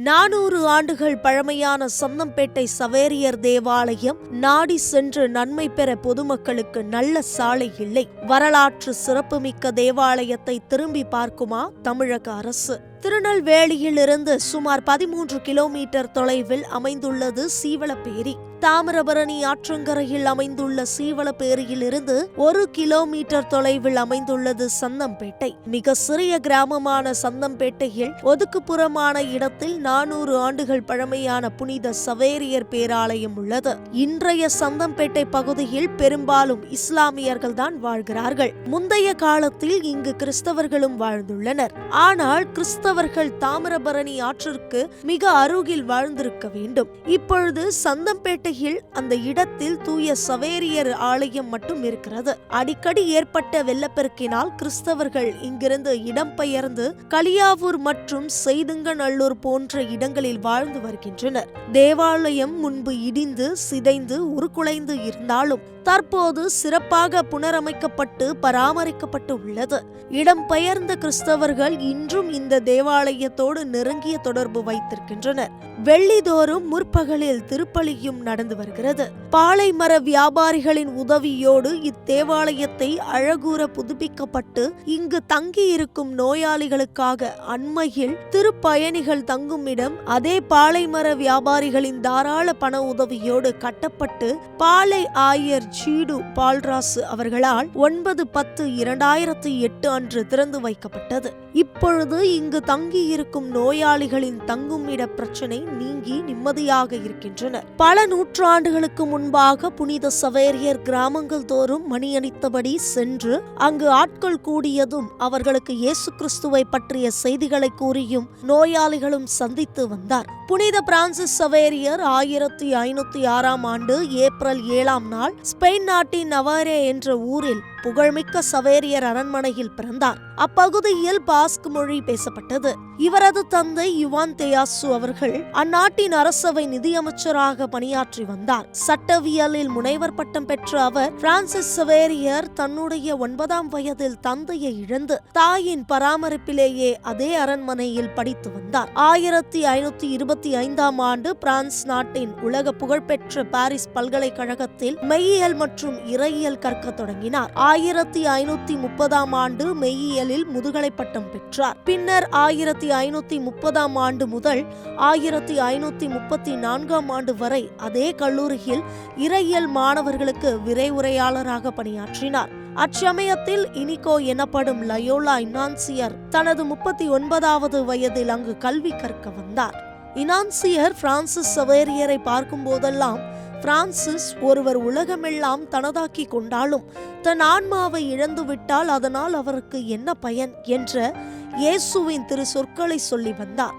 நானூறு ஆண்டுகள் பழமையான சொந்தம்பேட்டை சவேரியர் தேவாலயம் நாடி சென்று நன்மை பெற பொதுமக்களுக்கு நல்ல சாலை இல்லை. வரலாற்று சிறப்புமிக்க தேவாலயத்தை திரும்பி பார்க்குமா தமிழக அரசு. திருநெல்வேலியிலிருந்து சுமார் பதிமூன்று கிலோமீட்டர் தொலைவில் அமைந்துள்ளது சீவலப்பேரி. தாமிரபரணி ஆற்றங்கரையில் அமைந்துள்ள சீவலப்பேரியிலிருந்து ஒரு கிலோமீட்டர் தொலைவில் அமைந்துள்ளது சந்தம்பேட்டை. மிக சிறிய கிராமமான சந்தம்பேட்டையில் ஒதுக்குப்புறமான இடத்தில் நானூறு ஆண்டுகள் பழமையான புனித சவேரியர் பேராலயம் உள்ளது. இன்றைய சந்தம்பேட்டை பகுதியில் பெரும்பாலும் இஸ்லாமியர்கள் தான் வாழ்கிறார்கள். முந்தைய காலத்தில் இங்கு கிறிஸ்தவர்களும் வாழ்ந்துள்ளனர். ஆனால் கிறிஸ்தவர்கள் தாமிரபரணி ஆற்றிற்கு மிக அருகில் வாழ்ந்திருக்க வேண்டும். இப்பொழுது சந்தம்பேட்டை சந்தம்பேட்டையில் அந்த இடத்தில் தூய சவேரியர் ஆலயம் மட்டும் இருக்கிறது. அடிக்கடி ஏற்பட்ட வெள்ளப்பெருக்கினால் கிறிஸ்தவர்கள் இங்கிருந்து இடம்பெயர்ந்து களியாவூர் மற்றும் செய்துங்கநல்லூர் போன்ற இடங்களில் வாழ்ந்து வருகின்றனர். தேவாலயம் முன்பு இடிந்து சிதைந்து உருக்குலைந்து இருந்தாலும் தற்போது சிறப்பாக புனரமைக்கப்பட்டு பராமரிக்கப்பட்டு உள்ளது இடம்பெயர்ந்த கிறிஸ்தவர்கள் இன்றும் இந்த தேவாலயத்தோடு நெருங்கிய தொடர்பு வைத்திருக்கின்றனர். வெள்ளிதோறும் முற்பகலில் திருப்பலியும் நடந்து வருகிறது. பாலைமர வியாபாரிகளின் உதவியோடு இத்தேவாலயத்தை அழகூற புதுப்பிக்கப்பட்டு இங்கு தங்கியிருக்கும் நோயாளிகளுக்காக அண்மையில் திருப்பயணிகள் தங்கும் இடம் அதே பாலைமர வியாபாரிகளின் தாராள பண உதவியோடு கட்டப்பட்டு பாலை ஆயர் ஜீடு பால்ராசு அவர்களால் ஒன்பது பத்து இரண்டாயிரத்தி எட்டு அன்று திறந்து வைக்கப்பட்டது. இப்பொழுது இங்கு தங்கியிருக்கும் நோயாளிகளின் தங்குமிட பிரச்சனை நீங்கி நிம்மதியாக இருக்கின்றனர். பல நூற்றாண்டுகளுக்கு முன்பாக புனித சவேரியர் கிராமங்கள் தோறும் மணியணித்தபடி சென்று அங்கு ஆட்கள் கூடியதும் அவர்களுக்கு இயேசு கிறிஸ்துவை பற்றிய செய்திகளை கூறியும் நோயாளிகளும் சந்தித்து வந்தார். புனித பிரான்சிஸ் சவேரியர் ஆயிரத்தி ஐநூத்தி ஆறாம் ஆண்டு ஏப்ரல் ஏழாம் நாள் ஸ்பெயின் நாட்டின் நவாரே என்ற ஊரில் புகழ்மிக்க சவேரியர் அரண்மனையில் பிறந்தார். அப்பகுதியில் பாஸ்க் மொழி பேசப்பட்டது. இவரது தந்தை யுவான் தேயாசு அவர்கள் அந்நாட்டின் அரசவை நிதியமைச்சராக பணியாற்றி வந்தார். சட்டவியலில் முனைவர் பட்டம் பெற்ற அவர் பிரான்சிஸ் சவேரியர் தன்னுடைய ஒன்பதாம் வயதில் தந்தையை இழந்து தாயின் பராமரிப்பிலேயே அதே அரண்மனையில் படித்து வந்தார். ஆயிரத்தி ஐநூத்தி இருபத்தி ஐந்தாம் ஆண்டு பிரான்ஸ் நாட்டின் உலக புகழ்பெற்ற பாரிஸ் பல்கலைக்கழகத்தில் மெய்யியல் மற்றும் இறையியல் கற்க தொடங்கினார். ஆயிரத்தி ஐநூத்தி முப்பதாம் ஆண்டு மெய்யியலில் முதுகலை பட்டம் பெற்றார். பின்னர் ஆயிரத்தி ஐநூத்தி முப்பதாம் ஆண்டு முதல் ஆயிரத்தி ஐநூத்தி முப்பத்தி நான்காம் ஆண்டு வரை அதே கல்லூரியில் இறையியல் மாணவர்களுக்கு விரைவுரையாளராக பணியாற்றினார். அச்சமயத்தில் இனிகோ எனப்படும் லயோலா இனான்சியர் தனது முப்பத்தி ஒன்பதாவது வயதில் அங்கு கல்வி கற்க வந்தார். இனான்சியர் பிரான்சிஸ் சவேரியரை பார்க்கும் போதெல்லாம் பிரான்சிஸ் ஒருவர் உலகமெல்லாம் தனதாக்கி கொண்டாலும் தன் ஆன்மாவை இழந்துவிட்டால் அதனால் அவருக்கு என்ன பயன்? என்ற இயேசுவின் திரு சொற்களை சொல்லி வந்தார்.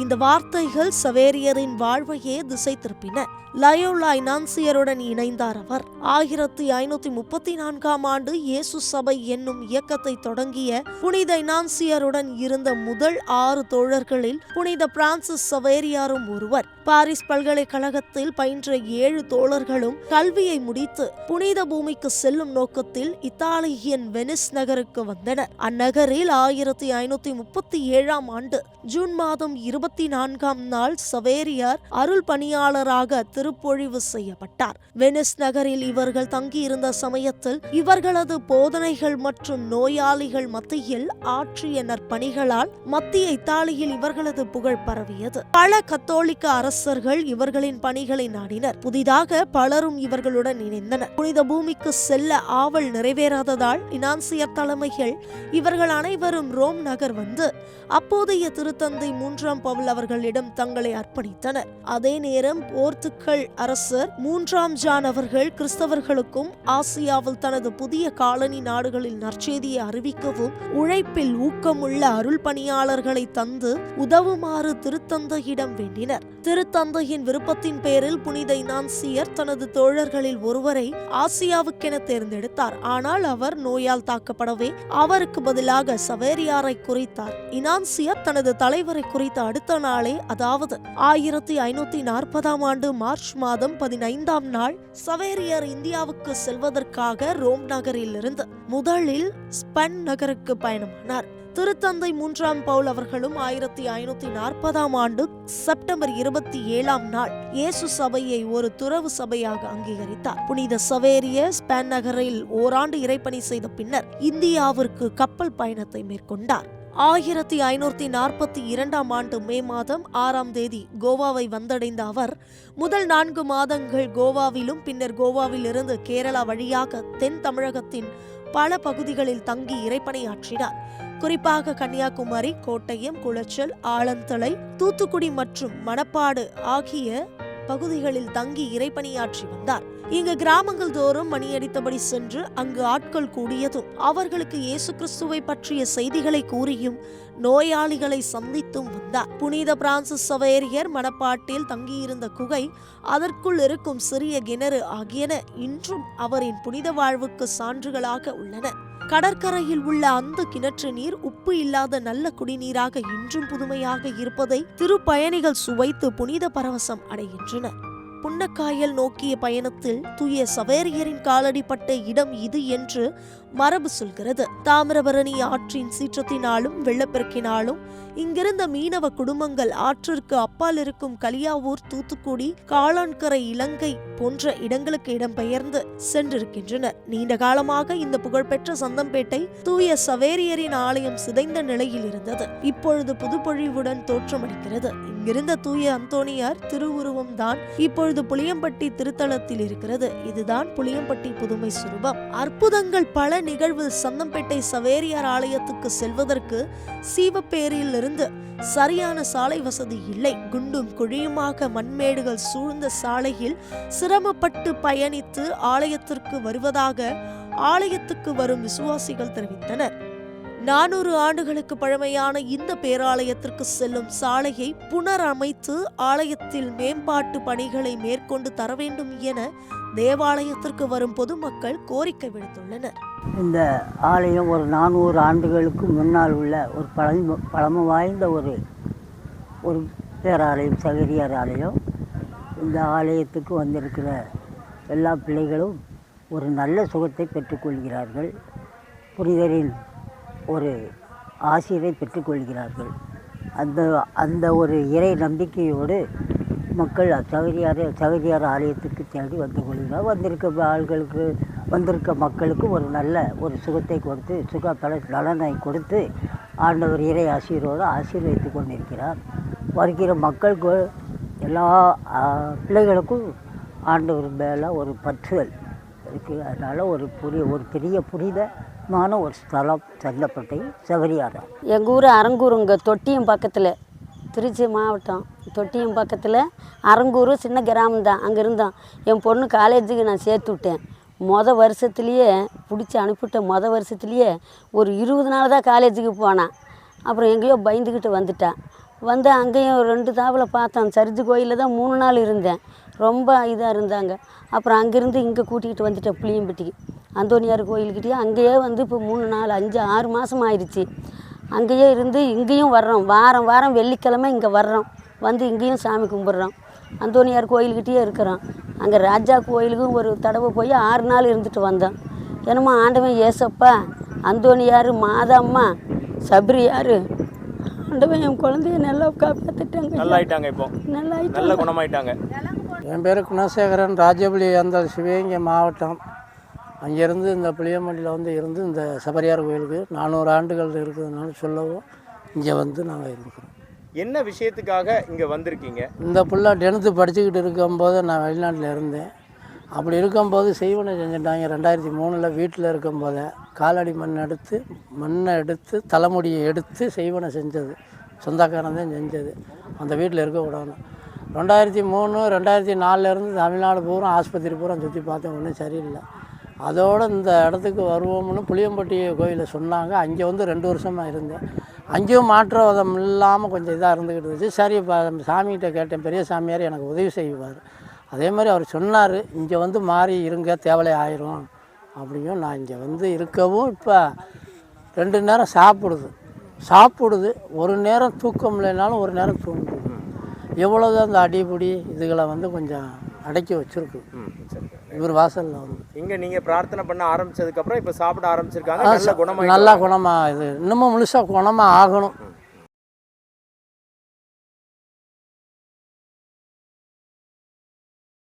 இந்த வார்த்தைகள் சவேரியரின் வாழ்வையே திசை திருப்பின. லயோலாய் நான்சியருடன் இணைந்தார் அவர். ஆயிரத்தி ஐநூத்தி முப்பத்தி நான்காம் ஆண்டு இயேசு சபை என்னும் இயக்கத்தை தொடங்கிய புனித இனான்சியருடன் இருந்த முதல் ஆறு தோழர்களில் புனித பிரான்சிஸ் சவேரியாரும் ஒருவர். பாரிஸ் பல்கலைக்கழகத்தில் பயின்ற ஏழு தோழர்களும் கல்வியை முடித்து புனித பூமிக்கு செல்லும் நோக்கத்தில் இத்தாலியின் வெனிஸ் நகருக்கு வந்தனர். அந்நகரில் ஆயிரத்தி ஐநூத்தி முப்பத்தி ஏழாம் ஆண்டு ஜூன் மாதம் இருபத்தி நான்காம் நாள் சவேரியார் அருள் பணியாளராக திருப்பொழிவு செய்யப்பட்டார். வெனிஸ் நகரில் இவர்கள் தங்கியிருந்த சமயத்தில் இவர்களது போதனைகள் மற்றும் நோயாளிகள் மத்தியில் ஆற்றிய நற்பணிகளால் மத்திய இத்தாலியில் இவர்களது புகழ் பரவியது. பல கத்தோலிக்க அரசர்கள் இவர்களின் பணிகளை நாடினர். புதிதாக பலரும் இவர்களுடன் இணைந்தனர். புனித பூமிக்கு செல்ல ஆவல் நிறைவேறாததால் இனான்சியர் தலைமைகள் இவர்கள் அனைவரும் ரோம் நகர் வந்து அப்போதைய திருத்தந்தை மூன்றாம் பவுல் அவர்களிடம் தங்களை அர்ப்பணித்தனர். அதே நேரம் போர்த்துக்கல் அரசர் மூன்றாம் ஜான் அவர்கள் கிறிஸ்தவர்களுக்கும் ஆசியாவில் தனது புதிய காலனி நாடுகளில் நற்செய்தியை அறிவிக்கவும் உழைப்பில் ஊக்கமுள்ள அருள் பணியாளர்களை தந்து உதவுமாறு திருத்தந்தையிடம் வேண்டினர். திருத்தந்தையின் விருப்பத்தின் பேரில் புனித இனான்சியர் தனது தோழர்களில் ஒருவரை ஆசியாவுக்கென தேர்ந்தெடுத்தார். ஆனால் அவர் நோயால் தாக்கப்படவே அவருக்கு பதிலாக சவேரியாரை குறித்தார். இனான்சியர் தனது தலைவரை குறித்த அடுத்த நாளே அதாவது ஆயிரத்தி ஐநூத்தி நாற்பதாம் ஆண்டு மார்ச் மாதம் பதினைந்தாம் நாள் சவேரியர் இந்தியாவுக்கு செல்வதற்காக ரோம் நகரிலிருந்து முதலில் ஸ்பென் நகருக்கு பயணமானார். திருத்தந்தை மூன்றாம் பவுல் அவர்களும் ஆயிரத்தி ஐநூத்தி நாற்பதாம் ஆண்டு செப்டம்பர் இருபத்தி ஏழாம் நாள் இயேசு சபையை ஒரு துறவு சபையாக அங்கீகரித்தார். புனித சவேரிய ஸ்பேன் நகரில் ஓராண்டு இறைப்பணி செய்த பின்னர் இந்தியாவிற்கு கப்பல் பயணத்தை மேற்கொண்டார். ஆயிரத்தி ஐநூற்றி நாற்பத்தி இரண்டாம் ஆண்டு மே மாதம் ஆறாம் தேதி கோவாவை வந்தடைந்த அவர் முதல் நான்கு மாதங்கள் கோவாவிலும் பின்னர் கோவாவிலிருந்து கேரளா வழியாக தென் தமிழகத்தின் பல பகுதிகளில் தங்கி இறைப்பணியாற்றினார் குறிப்பாக கன்னியாகுமரி கோட்டயம் குளச்சல் ஆலந்தலை தூத்துக்குடி மற்றும் மணப்பாடு ஆகிய பகுதிகளில் தங்கி இறைப்பணியாற்றி வந்தார். இங்கு கிராமங்கள் தோறும் மணியடித்தபடி சென்று அங்கு ஆட்கள் கூடியதும் அவர்களுக்கு இயேசு கிறிஸ்துவை பற்றிய செய்திகளை கூறியும் நோயாளிகளை சந்தித்தும் வந்தார். புனித பிரான்சிஸ் சவேரியர் மணப்பாட்டில் தங்கியிருந்த குகை அதற்குள் இருக்கும் சிறிய கிணறு ஆகியன இன்றும் அவரின் புனித வாழ்வுக்கு சான்றுகளாக உள்ளன. கடற்கரையில் உள்ள அந்த கிணற்று நீர் உப்பு இல்லாத நல்ல குடிநீராக இன்றும் புதுமையாக இருப்பதை திருப்பயணிகள் சுவைத்து புனித பரவசம் அடைகின்றனர். புன்னக்காயல் நோக்கிய பயணத்தில் தூய சவேரியரின் காலடிப்பட்ட இடம் இது என்று மரபு சொல்கிறது. தாமிரபரணி ஆற்றின் சீற்றத்தினாலும் வெள்ளப்பெருக்கினாலும் இங்கிருந்த மீனவ குடும்பங்கள் ஆற்றிற்கு அப்பால் இருக்கும் கலியாவூர் தூத்துக்குடி காளான்கரை இலங்கை போன்ற இடங்களுக்கு இடம்பெயர்ந்து சென்றிருக்கின்றனர் நீண்ட காலமாக இந்த புகழ்பெற்ற சந்தம்பேட்டை தூய சவேரியரின் ஆலயம் சிதைந்த நிலையில் இருந்தது. இப்பொழுது புதுப்பொழிவுடன் தோற்றமளிக்கிறது. இருந்த தூய அந்தோணியார் திருவுருவம் தான் இப்பொழுது புளியம்பட்டி திருத்தலத்தில் இருக்கிறது. இதுதான் புளியம்பட்டி புதுமை சுரூபம். அற்புதங்கள் பல நிகழ்வு சந்தம்பேட்டை சவேரியார் ஆலயத்துக்கு செல்வதற்கு சீவப்பேரியிலிருந்து சரியான சாலை வசதி இல்லை. குண்டும் குழியுமாக மண்மேடுகள் சூழ்ந்த சாலையில் சிரமப்பட்டு பயணித்து ஆலயத்திற்கு வருவதாக ஆலயத்துக்கு வரும் விசுவாசிகள் தெரிவித்தனர். நானூறு ஆண்டுகளுக்கு பழமையான இந்த பேராலயத்திற்கு செல்லும் சாலையை புனரமைத்து ஆலயத்தில் மேம்பாட்டு பணிகளை மேற்கொண்டு தர வேண்டும் என தேவாலயத்திற்கு வரும் பொதுமக்கள் கோரிக்கை விடுத்துள்ளனர். இந்த ஆலயம் ஒரு நானூறு ஆண்டுகளுக்கு முன்னால் உள்ள ஒரு பழமை பழமை வாய்ந்த ஒரு ஒரு பேராலயம் சகரியார் ஆலயம். இந்த ஆலயத்துக்கு வந்திருக்கிற எல்லா பிள்ளைகளும் ஒரு நல்ல சுகத்தை பெற்றுக்கொள்கிறார்கள். புனிதரின் ஒரு ஆசிரியரை பெற்றுக்கொள்கிறார்கள் அந்த அந்த ஒரு இறை நம்பிக்கையோடு மக்கள் சகரியார் சகரியார் ஆலயத்துக்கு தேடி வந்து கொள்கிறார் வந்திருக்க ஆள்களுக்கு வந்திருக்க மக்களுக்கு ஒரு நல்ல ஒரு சுகத்தை கொடுத்து சுக பல நலனை கொடுத்து ஆண்டவர் இறை ஆசிரியரோடு ஆசீர்வதித்து கொண்டிருக்கிறார். வருகிற மக்களுக்கு எல்லா பிள்ளைகளுக்கும் ஆண்டவர் மேலே ஒரு பற்றுதல் இருக்குது. அதனால் ஒரு புரிய ஒரு பெரிய புனிதமான ஒரு ஸ்தலம் சந்தப்பட்டை செவரியாரம் எங்கள் ஊர் அரங்கூருங்க தொட்டியம் பக்கத்தில். திருச்சி மாவட்டம். தொட்டியம் பக்கத்தில் அரங்கூர் சின்ன கிராமம் தான். அங்கே இருந்தோம். என் பொண்ணு காலேஜுக்கு நான் சேர்த்து விட்டேன். மொதல் வருஷத்துலேயே பிடிச்சி அனுப்பிவிட்டேன் மொதல் வருஷத்துலேயே ஒரு இருபது நாள் தான் காலேஜுக்கு போனான். அப்புறம் எங்கேயோ பயந்துக்கிட்டு வந்துட்டான். வந்து அங்கேயும் ரெண்டு தாவில் பார்த்தேன். சரிஜி கோயிலில் தான் மூணு நாள் இருந்தேன். ரொம்ப இதாக இருந்தாங்க. அப்புறம் அங்கேருந்து இங்கே கூட்டிகிட்டு வந்துட்டேன் புளியம்பட்டிக்கு அந்தோனியார் கோயில்கிட்டயே அங்கேயே வந்து இப்போ மூணு நாள் அஞ்சு ஆறு மாதம் ஆயிடுச்சு. அங்கேயே இருந்து இங்கேயும் வர்றோம். வாரம் வாரம் வெள்ளிக்கிழமை இங்கே வர்றோம். வந்து இங்கேயும் சாமி கும்பிட்றோம். அந்தோனியார் கோயில்கிட்டயே இருக்கிறோம். அங்கே ராஜா கோயிலுக்கும் ஒரு தடவை போய் ஆறு நாள் இருந்துட்டு வந்தோம். என்னமோ ஆண்டவன் ஏசப்பா அந்தோனியார் மாதம்மா சபரியார். ஆண்டவன் என் குழந்தைய நல்லா காப்பாற்றிட்டாங்க நல்லா ஆயிட்டாங்க இப்போ. நல்லா நல்ல குணமாயிட்டாங்க. என் பேர் குணசேகரன் ராஜபலி அந்த சிவகங்கை மாவட்டம். அங்கேருந்து இந்த புளியமல்லியில் வந்து இருந்து இந்த சபரியார் கோயிலுக்கு நானூறு ஆண்டுகள் இருக்குதுனால சொல்லவும் இங்கே வந்து நாங்கள் இருக்கிறோம். என்ன விஷயத்துக்காக இங்க வந்திருக்கீங்க? இந்த புள்ள டென்த்து படிச்சுக்கிட்டு இருக்கும்போது நான் வெளிநாட்டில் இருந்தேன். அப்படி இருக்கும்போது செய்வனை செஞ்சுட்டாங்க. ரெண்டாயிரத்தி மூணில் வீட்டில் இருக்கும்போதே காலடி மண் எடுத்து மண்ணை எடுத்து தலைமுடியை எடுத்து செய்வனை செஞ்சது. சொந்தக்காரன் தான் செஞ்சது. அந்த வீட்டில் இருக்க விடணும் ரெண்டாயிரத்தி மூணு ரெண்டாயிரத்தி நாலுலேருந்து தமிழ்நாடு பூரா ஆஸ்பத்திரி பூரா சுற்றி பார்த்தேன். ஒன்றும் சரியில்லை. அதோடு இந்த இடத்துக்கு வருவோம்னு புளியம்பட்டி கோயிலில் சொன்னாங்க. அங்கே வந்து ரெண்டு வருஷமாக இருந்தேன். அங்கேயும் மாற்றுவதம் இல்லாமல் கொஞ்சம் இதாக இருந்துக்கிட்டு இருந்துச்சு. சரி இப்போ சாமிகிட்ட கேட்டேன். பெரிய சாமியார் எனக்கு உதவி செய்வார். அதே மாதிரி அவர் சொன்னார் இங்கே வந்து மாறி இருங்க தேவலை ஆயிரும். அப்படியும் நான் இங்கே வந்து இருக்கவும் இப்போ ரெண்டு நேரம் சாப்பிடுது. சாப்பிடுது. ஒரு நேரம் தூக்கம் இல்லைனாலும் ஒரு நேரம் தூங்குது. எவ்வளோதான் அந்த அடிபுடி இதுகளை வந்து கொஞ்சம் அடக்கி வச்சுருக்கு. இவர் வாசலில் வந்து. இங்க நீங்க பிரார்த்தனை பண்ண ஆரம்பிச்சதுக்கு அப்புறம் இப்ப சாப்பிட ஆரம்பிச்சிருக்காங்க நல்ல நல்லா. குணமாக இது இன்னமும் முழுசாக குணமாக ஆகணும்.